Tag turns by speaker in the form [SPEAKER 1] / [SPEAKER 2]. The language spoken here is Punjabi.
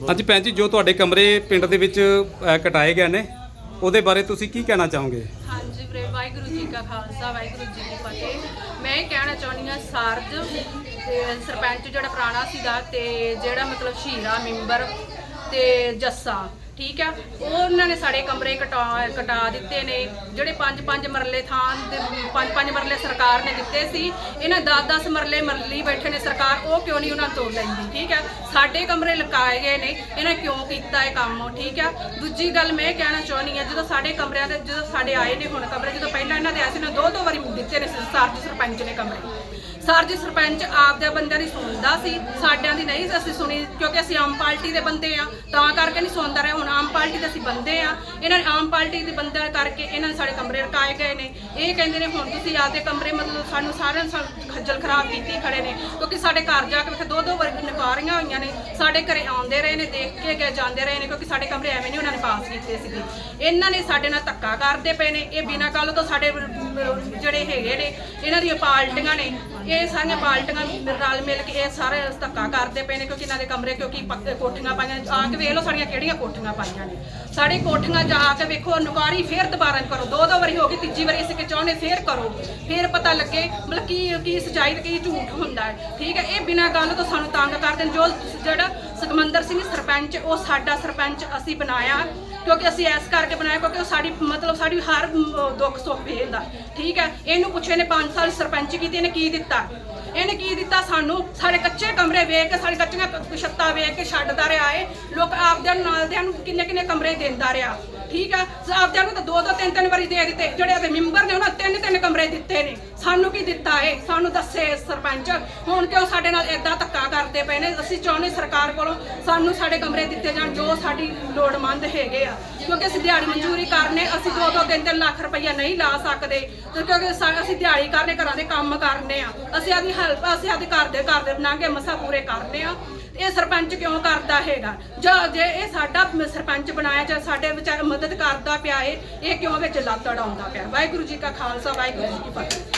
[SPEAKER 1] ਹਾਂਜੀ ਭੈਣ ਜੋ ਤੁਹਾਡੇ ਕਮਰੇ ਪਿੰਡ ਦੇ ਵਿੱਚ ਅ, ਕਟਾਏ ਗਏ ਨੇ ਉਹਦੇ ਬਾਰੇ ਤੁਸੀਂ ਕੀ ਕਹਿਣਾ ਚਾਹੋਗੇ?
[SPEAKER 2] ਹਾਂਜੀ ਵੀਰੇ ਵਾਹਿਗੁਰੂ ਜੀ ਕਾ ਖਾਲਸਾ ਵਾਹਿਗੁਰੂ ਜੀ ਕੀ ਫਤਿਹ। ਮੈਂ ਇਹ ਕਹਿਣਾ ਚਾਹੁੰਦੀ ਹਾਂ ਸਾਰਜ ਤੇ ਸਰਪੰਚ ਜਿਹੜਾ ਪੁਰਾਣਾ ਸੀਗਾ ਤੇ ਜਿਹੜਾ ਮਤਲਬ ਸ਼ਹੀਰਾ ਮੈਂਬਰ ਤੇ ਜੱਸਾ ਠੀਕ ਆ? ਉਹ ਉਹਨਾਂ ਨੇ ਸਾਡੇ ਕਮਰੇ ਕਟਾ ਕਟਾ ਦਿੱਤੇ ਨੇ। ਜਿਹੜੇ ਪੰਜ ਪੰਜ ਮਰਲੇ ਥਾਂ ਦੇ, ਪੰਜ ਪੰਜ ਮਰਲੇ ਸਰਕਾਰ ਨੇ ਦਿੱਤੇ ਸੀ, ਇਹਨਾਂ 10 10 ਮਰਲੇ ਮਰਲੀ ਬੈਠੇ ਨੇ ਸਰਕਾਰ, ਉਹ ਕਿਉਂ ਨਹੀਂ ਉਹਨਾਂ ਤੋੜ ਲੈਂਦੀ? ਠੀਕ ਆ? ਸਾਡੇ ਕਮਰੇ ਲਕਾਏ ਗਏ ਨੇ, ਇਹਨਾਂ ਕਿਉਂ ਕੀਤਾ ਇਹ ਕੰਮ? ਠੀਕ ਆ? ਦੂਜੀ ਗੱਲ ਮੈਂ ਕਹਿਣਾ ਚਾਹੁੰਦੀ ਆ ਜਦੋਂ ਸਾਡੇ ਕਮਰਿਆਂ ਦੇ, ਜਦੋਂ ਸਾਡੇ ਆਏ ਨੇ ਹੁਣ ਕਮਰੇ, ਜਦੋਂ ਪਹਿਲਾਂ ਇਹਨਾਂ ਦੇ ਆਏ ਸੀ ਨਾ ਦੋ ਦੋ ਵਾਰੀ ਦਿੱਤੇ ਨੇ ਸਰਦਾਰ ਜੀ ਸਰਪੰਚ ਨੇ ਕਮਰੇ। ਸਰ ਜੀ, ਸਰਪੰਚ ਆਪਦੇ ਬੰਦਿਆਂ ਦੀ ਸੁਣਦਾ ਸੀ, ਸਾਡਿਆਂ ਦੀ ਨਹੀਂ ਅਸੀਂ ਸੁਣੀ, ਕਿਉਂਕਿ ਅਸੀਂ ਆਮ ਪਾਰਟੀ ਦੇ ਬੰਦੇ ਆ, ਤਾਂ ਕਰਕੇ ਨਹੀਂ ਸੁਣਦਾ ਰਿਹਾ। ਹੁਣ ਆਮ ਪਾਰਟੀ ਦੇ ਅਸੀਂ ਬੰਦੇ ਆ, ਇਹਨਾਂ ਨੇ ਆਮ ਪਾਰਟੀ ਦੇ ਬੰਦਿਆਂ ਕਰਕੇ ਇਹਨਾਂ ਨੇ ਸਾਡੇ ਕਮਰੇ ਰਕਾਏ ਗਏ ਨੇ। ਇਹ ਕਹਿੰਦੇ ਨੇ, ਹੁਣ ਤੁਸੀਂ ਆਪਦੇ ਕਮਰੇ ਮਤਲਬ ਸਾਨੂੰ ਸਾਰਿਆਂ ਨੂੰ ਖੱਜਲ ਖਰਾਬ ਕੀਤੀ ਖੜੇ ਨੇ, ਕਿਉਂਕਿ ਸਾਡੇ ਘਰ ਜਾ ਕੇ ਵੇਖੇ ਦੋ ਦੋ ਵਾਰ ਨਕਾਰੀਆਂ ਹੋਈਆਂ ਨੇ, ਸਾਡੇ ਘਰੇ ਆਉਂਦੇ ਰਹੇ ਨੇ, ਦੇਖ ਕੇ ਗਏ, ਜਾਂਦੇ ਰਹੇ ਨੇ, ਕਿਉਂਕਿ ਸਾਡੇ ਕਮਰੇ ਐਵੇਂ ਨਹੀਂ ਉਹਨਾਂ ਨੇ ਪਾਸ ਕੀਤੇ ਸੀਗੇ। ਇਹਨਾਂ ਨੇ ਸਾਡੇ ਨਾਲ ਧੱਕਾ ਕਰਦੇ ਪਏ ਨੇ, ਇਹ ਬਿਨਾਂ ਗੱਲ ਤੋਂ ਸਾਡੇ ਜਿਹੜੇ ਹੈਗੇ ਨੇ, ਇਹਨਾਂ ਦੀਆਂ ਪਾਰਟੀਆਂ ਨੇ ਇਹ ਸਾਰੀਆਂ ਪਾਰਟੀਆਂ ਰਲ ਮਿਲ ਕੇ ਇਹ ਸਾਰੇ ਧੱਕਾ ਕਰਦੇ ਪਏ ਨੇ ਕਿਉਂਕਿ ਇਹਨਾਂ ਦੇ ਕਮਰੇ ਕਿਉਂਕਿ ਪੱਕੇ ਕੋਠੀਆਂ ਪਾਈਆਂ ਆ ਕੇ ਵੇਖ ਲਓ ਸਾਡੀਆਂ ਕਿਹੜੀਆਂ ਕੋਠੀਆਂ ਪਾਈਆਂ ਨੇ। ਸਾਡੀ ਕੋਠੀਆਂ ਜਾ ਕੇ ਵੇਖੋ, ਨੁਕਾਰੀ ਫੇਰ ਦੁਬਾਰਾ ਕਰੋ। ਦੋ ਦੋ ਵਾਰੀ ਹੋ ਗਈ, ਤੀਜੀ ਵਾਰੀ ਅਸੀਂ ਕਿ ਚਾਹੁੰਦੇ ਫੇਰ ਕਰੋ। ਫੇਰ ਪਤਾ ਲੱਗੇ, ਮਤਲਬ ਕੀ ਕੀ ਸਚਾਈ ਤੇ ਕੀ ਝੂਠ ਹੁੰਦਾ ਹੈ। ਠੀਕ ਹੈ, ਇਹ ਬਿਨਾਂ ਗੱਲ ਤੋਂ ਸਾਨੂੰ ਤੰਗ ਕਰਦੇ ਨੇ। ਜੋ ਜਿਹੜਾ ਸੁਖਮੰਦਰ ਸਿੰਘ ਸਰਪੰਚ, ਉਹ ਸਾਡਾ ਸਰਪੰਚ ਅਸੀਂ ਬਣਾਇਆ। ਕਿਉਂਕਿ ਅਸੀਂ ਐਸ ਕਰਕੇ ਬਣਾਇਆ, ਕਿਉਂਕਿ ਉਹ ਸਾਡੀ, ਮਤਲਬ ਸਾਡੀ ਹਰ ਦੁੱਖ ਸੁੱਖ ਵੇਖਦਾ, ਠੀਕ ਹੈ? ਇਹਨੂੰ ਪੁੱਛੇ ਨੇ 5 ਸਾਲ ਸਰਪੰਚ ਕੀਤੀ, ਇਹਨੇ ਕੀ ਦਿੱਤਾ? ਇਹਨੇ ਕੀ ਦਿੱਤਾ ਸਾਨੂੰ? ਸਾਡੇ ਕੱਚੇ ਕਮਰੇ ਵੇਖ ਕੇ, ਸਾਡੇ ਕੱਚੀਆਂ ਛੱਤਾਂ ਵੇਖ ਕੇ ਛੱਡਦਾ ਰਿਹਾ ਏ ਲੋਕ ਆਪਦਿਆਂ ਨੂੰ ਨਾਲ ਦਿਆਂ ਨੂੰ ਕਿੰਨੇ ਕਿੰਨੇ ਕਮਰੇ ਦਿੰਦਾ ਰਿਹਾ, ਠੀਕ ਹੈ? ਆਪਦਿਆਂ ਨੂੰ ਤਾਂ ਦੋ ਦੋ, ਤਿੰਨ ਤਿੰਨ ਵਾਰੀ ਦੇ ਦਿੱਤੇ। ਜਿਹੜੇ ਇਹਦੇ ਮੈਂਬਰ ਨੇ, ਉਹਨਾਂ ਤਿੰਨ ਤਿੰਨ ਕਮਰੇ ਦਿੱਤੇ ਨੇ। ਸਾਨੂੰ ਕੀ ਦਿੱਤਾ ਏ ਸਾਨੂੰ ਦੱਸੇ ਸਰਪੰਚ। ਹੁਣ ਕਿਉਂ ਸਾਡੇ ਨਾਲ ਇਦਾਂ ਧੱਕਾ ਕਰਦੇ ਪਏ ਨੇ? ਅਸੀਂ ਚਾਹੁੰਦੇ ਸਰਕਾਰ ਕੋਲੋਂ ਸਾਨੂੰ ਸਾਡੇ ਕਮਰੇ ਦਿੱਤੇ ਜਾਣ, ਜੋ ਸਾਡੀ ਲੋੜਮੰਦ ਹੈਗੇ ਆ। ਕਿਉਂਕਿ ਅਸੀਂ ਦਿਹਾੜੀ ਮਨਜ਼ੂਰੀ ਕਰਨੇ, ਅਸੀਂ ਦੋ ਦੋ ਤਿੰਨ ਤਿੰਨ ਲੱਖ ਰੁਪਈਆ ਨਹੀਂ ਲਾ ਸਕਦੇ। ਕਿਉਂਕਿ ਅਸੀਂ ਦਿਹਾੜੀ ਕਰਨੇ, ਘਰਾਂ ਦੇ ਕੰਮ ਕਰਨੇ ਆ। ਅਸੀਂ ਆਦੀ ਹੈਲਪ ਅਸੀਂ ਆਦੀ ਘਰ ਦੇ ਘਰ ਦੇ ਨਾਂਗੇ ਮਸਾ ਪੂਰੇ ਕਰਨੇ ਆ। ਇਹ ਸਰਪੰਚ ਕਿਉਂ ਕਰਦਾ ਹੈਗਾ? ਜਾਂ, ਜੇ ਇਹ ਸਾਡਾ ਸਰਪੰਚ ਬਣਾਇਆ ਜਾਂ ਸਾਡੇ ਵਿਚਾਰ ਮਦਦ ਕਰਦਾ ਪਿਆ ਏ, ਇਹ ਕਿਉਂ ਵਿੱਚ ਲੱਤ ਅੜਾਉਂਦਾ ਪਿਆ? ਵਾਹਿਗੁਰੂ ਜੀ ਕਾ ਖਾਲਸਾ, ਵਾਹਿਗੁਰੂ ਜੀ ਕੀ ਫਤਿਹ।